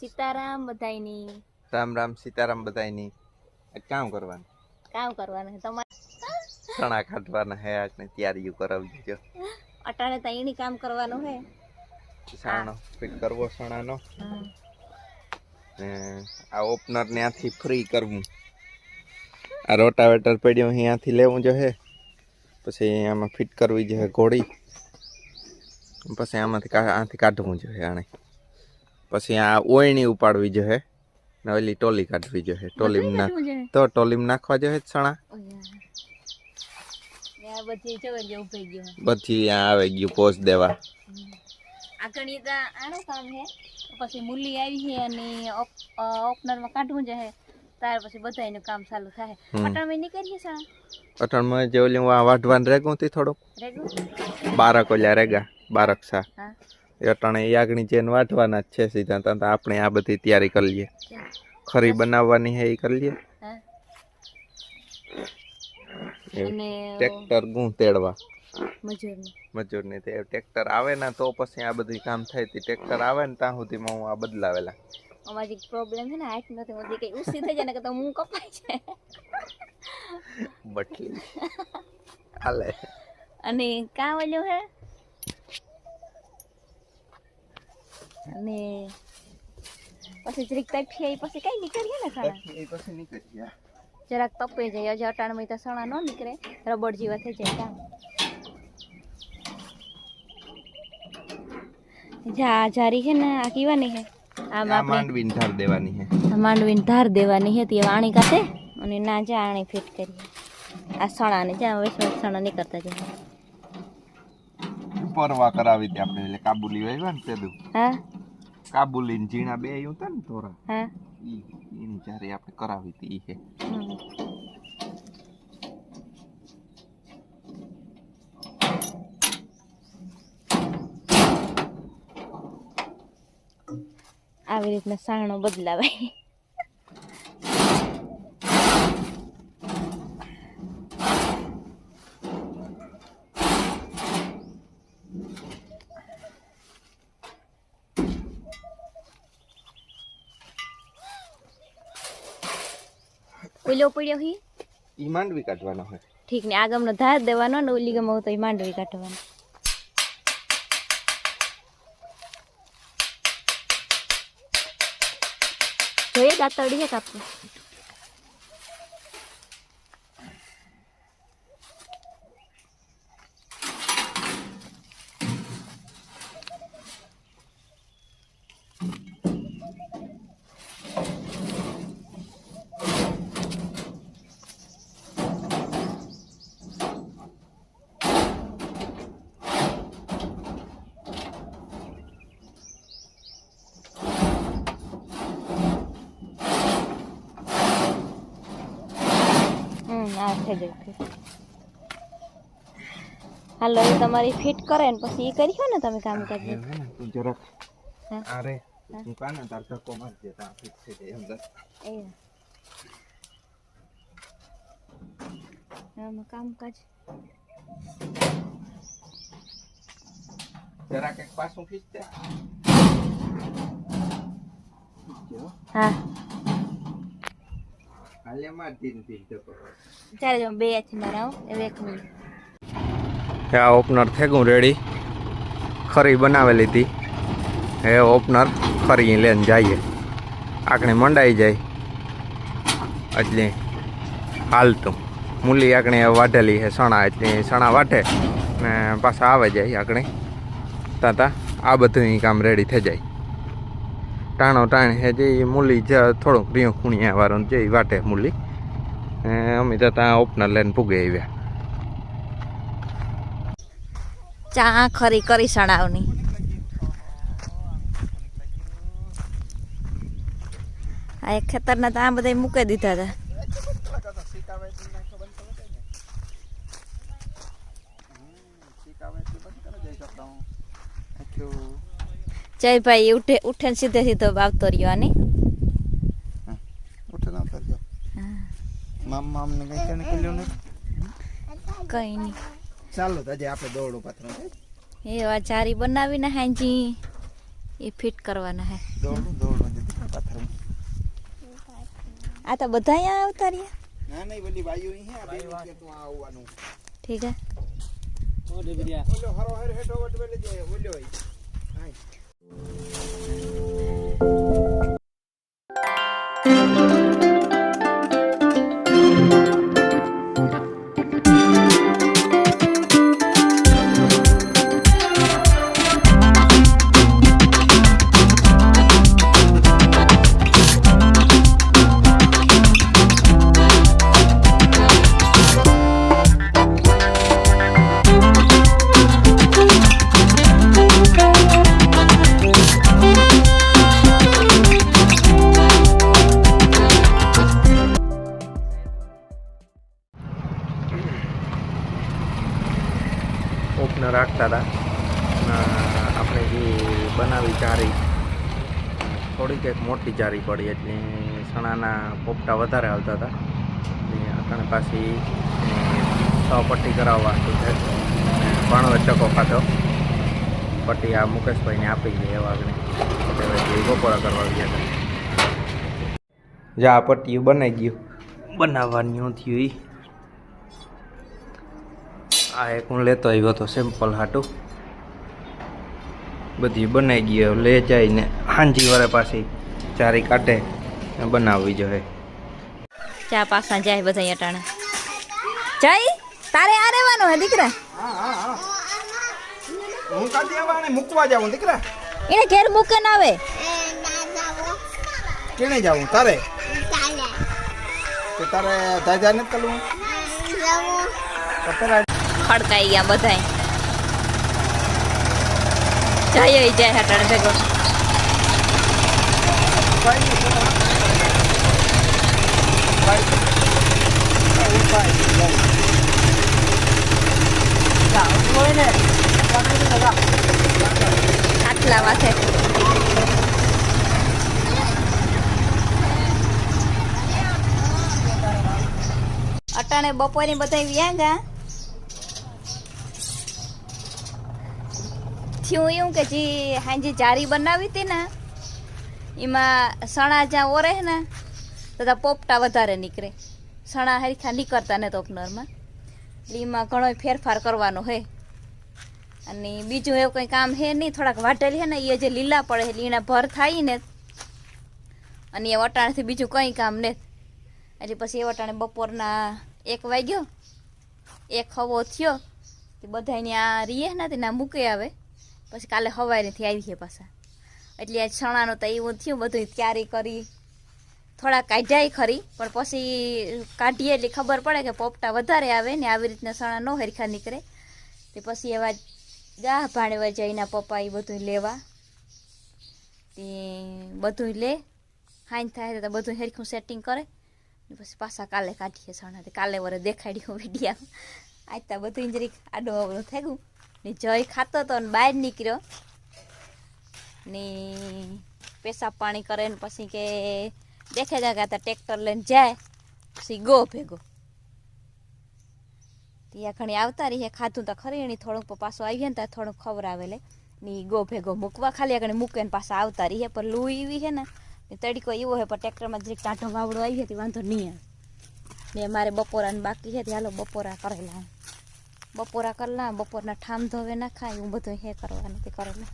સીતારામ બધાયની. રામ રામ સીતારામ બધાયની. આજ કામ કરવાનું. કામ કરવાનું તમારે ચણા કાઢવાના હે આજને તૈયારીઓ કરાવી દીધો અટાણે તો એની કામ કરવાનું છે સાણો ફિટ કરવો સણાનો. ને આ ઓપનર ને આથી ફ્રી કરવું. આ રોટાવેટર પડ્યો અહીંયાથી લેવું જો હે. પછી આમાં ફિટ કરવી જોઈએ ઘોડી. પછી આમાંથી આથી કાઢવું જોઈએ આને પછી આ ઓયણી ઉપાડવી જોઈએ. ને ઓલી ટોલી કાઢવી જોઈએ. ટોલીમાં તો ટોલીમાં નાખવા જોઈએ સણા બધી આ આવે ગયું પોસ દેવા. આગળ તો આનું કામ છે પછી મૂલી આવી છે અને ઓપનરમાં કાઢવું છે ત્યાર પછી બધાયનું કામ ચાલુ થાય. હમ. અટાણે નીકળીએ અટણમાં જે ઓલી વાઢવાનું રેગું હતી થોડુંક? બારક ઓલ્યા રેગા બારક સા હા. અટાણે એ આગળ જેને વાઢવાના જ છે સીધા. તો આપણે આ બધી તૈયારી કરી લઈએ. ખરી બનાવવાની હે એ કરી લઈએ. ટ્રેક્ટર ગું તેડવા. મજૂર મજૂરની તે ટ્રેક્ટર આવે ને તો પછી આ બધી કામ થાય તે ટ્રેક્ટર આવે ને ત્યાં સુધીમાં હું આ બદલાવેલા. અમારી પ્રોબ્લેમ છે ને હાઈટ નથી હોતી કઈ ઉસી થઈ જાય ને કે તો હું કપાય છે. બટલી. હાલે. અને કાં ઓલું હે? અને પછી જરીક તપી આવી પછી કઈ નીકળીએ ને ખાણા પછી નીકળી ગયા જરાક તપે જાય હજી અટાણમાં તો સણા ન નીકળે રબડ જેવા થઈ જાય કામ જા જારી છે ને આ કીવાની છે આમ આપણે માંડવીને ધાર દેવાની હે આ ધાર દેવાની કાતે અને ના જા આણી ફિટ કરીએ આ સણાને વેસ સણા નીકળતા જાય પરવા કરાવી હતી આપણે એટલે કાબુલી ને હા કાબુલી ને ઝીણા બે આવ્યું હતા ને થોડા હા? એની જ્યારે આપણે કરાવી હતી એ આવી રીતના સાણો બદલાવાય. ઓલો પડ્યો હી? ઈ માંડવી કાઢવાનો હોય. ઠીક ને આગમનો ધાર દેવાનો ને ઓલી ગમો તો ઈ માંડવી કાઢવાનો. જોઈએ દાતરડી હે કાપવું. આ થઈ ગયું હાલો એ તમારી ફિટ કરે ને પછી એ કરી ને તમે કામ કરજો. જરાક હા. અરે તું કાને તાર ધક્કો મારજે તા ફિટ થઈ જાય એમ જા. એ. આમાં કામકાજ જરાક એક પાછું ખીચતે હા. હાલે માં ધીન ધીન ધક્કો ચાલો જો બે હાથી મારા એક મિનિટ આ ઓપનર થેગું રેડી ખરી બનાવેલી હતી હે ઓપનર ખરી લઈને જઈએ. આકણે મંડાઈ જાય. એટલે હાલતું. મૂલી આકણે વાઢેલી છે સણા એટલે સણા વાઢે ને પાછા આવે જાય આકણે તાતા આ બધું કામ રેડી થઈ જાય. ટાણો ટાણ હે જે મૂલી જ થોડુંક રીયું ખૂણિયા વાળું જે વાટે મૂલી. અમે તો ત્યાં ઓપનર લઈને પૂગે આવ્યા. ચા ખરી કરી સણાવની આ એક ખેતરના તો આ બધા મૂકી દીધા હતા. જય ભાઈ ઉઠે ઉઠે ને સીધે સીધો આવતો રહ્યો આની. ઉઠે ના ઉતરજો મામ મામ ને કઈ કને કલ્યો ને કઈ નહીં. ચાલો તો આજે આપણે દોડો પાત્ર એ આ ચારી બનાવીને હાંજી એ ફિટ કરવાના હે. દોડો દોડો પાત્ર આ તો બધા અહીંયા આવતા રહ્યા? ના નહીં બધી ભાઈઓ અહીં આ બેન કે તું આવવાનું. ઠીક હે. ઓલો હરો હર હેઠો વટ વેલે જાય ઓલો હોય. હાય. Thank you. બનાવી ચારી થોડીક એક મોટી ચારી પડી એટલે સણાના પોપટા વધારે આવતા હતા. ને આપણે પાછી છ પટ્ટી કરાવવા ભણવે ચકો ખાતો પટ્ટી આ મુકેશભાઈને આપી દે એવા આગળ એટલે કરવા ગયા હતા. જા આ પટ્ટીઓ બનાવી ગયું બનાવવાનું થયું આ એક હું લેતો આવ્યો હતો સિમ્પલ હાટું. બધી બનાવી ગયો લે લે જઈને હાંજી વારે પાછી ચારી કાઢે બનાવવી જોઈએ ચા પાસા જાય બધા અટાણે. જઈ તારે આ રહેવાનું હે દીકરા? હા હા હા હું કાઢી આવવાને મૂકવા જાઉં દીકરા? એને ઘેર મૂકે ના આવે. કેને જાઉં તારે? તો તારે દાદા ને કલું ખડકાઈ ગયા બધાય. ઈ જાય અટાણે ભેગો. આટલા માથે અટાણે બપોરે બધા વ્યા થયું એવું કે જે હાંજી જારી બનાવી હતી ને, એમાં સણા જ્યાં ઓરે ને બધા પોપટા વધારે નીકળે. સણા હરીખા નીકળતા ને ઓપનરમાં એટલે એમાં ઘણો ફેરફાર કરવાનો હે. અને બીજું એવું કંઈ કામ હે નહીં, થોડાક વાટેલી હે ને એ જે લીલા પડે એટલે એના ભર થાય ને. અને એ વટાણથી બીજું કંઈ કામ ને. એટલે પછી એ વટાણે બપોરના એક વાગ્યો, એક હવો થયો તે બધાને આ રીએ ને, તેના મૂકે આવે. પછી કાલે સવારેથી આવી છે પાછા. એટલે આજ સણાનું તો એવું થયું બધું તૈયારી કરી. થોડા કાઢ્યાય ખરી, પણ પછી કાઢીએ એટલે ખબર પડે કે પોપટા વધારે આવે ને આવી રીતના સણા ન હરખા નીકળે. તે પછી એવા ગાહ ભાણેવા જઈને પપ્પા એ બધું લેવા. તે બધું લે. હાઈન થાય તો બધું હરખું સેટિંગ કરે. પછી પાછા કાલે કાઢીએ સણા તે કાલે વરે દેખાડ્યું વિડીયા આજ તો બધું ઇન્જરી આડો અવળું થઈ ગયું. ને જય ખાતો તો ને બહાર નીકળ્યો. ને પેશાબ પાણી કરે ને પછી કે દેખે જાય કે ટ્રેક્ટર લઈને જાય, પછી ગો ભેગો. ત્યાં ઘણી આવતા રહી ખાધું તો ખરી, એની થોડુંક પાછું આવીએ ને ત્યાં થોડુંક ખવડાવે લે. ને ગો ભેગો મૂકવા ખાલી આગળ મૂકે ને પાછા આવતા રહીએ પણ લૂ એવી છે ને તડકો એવો છે પણ ટ્રેક્ટરમાં જરીક ટાંટો વાવડો આવી હતી વાંધો નહીં આવે. ને મારે બપોરાને બાકી છે હાલો બપોરા કરેલા. બપોરા કરલા બપોરના ઠામ ધોવે ના ખાય હું બધું હે કરવાનું તે કરેલા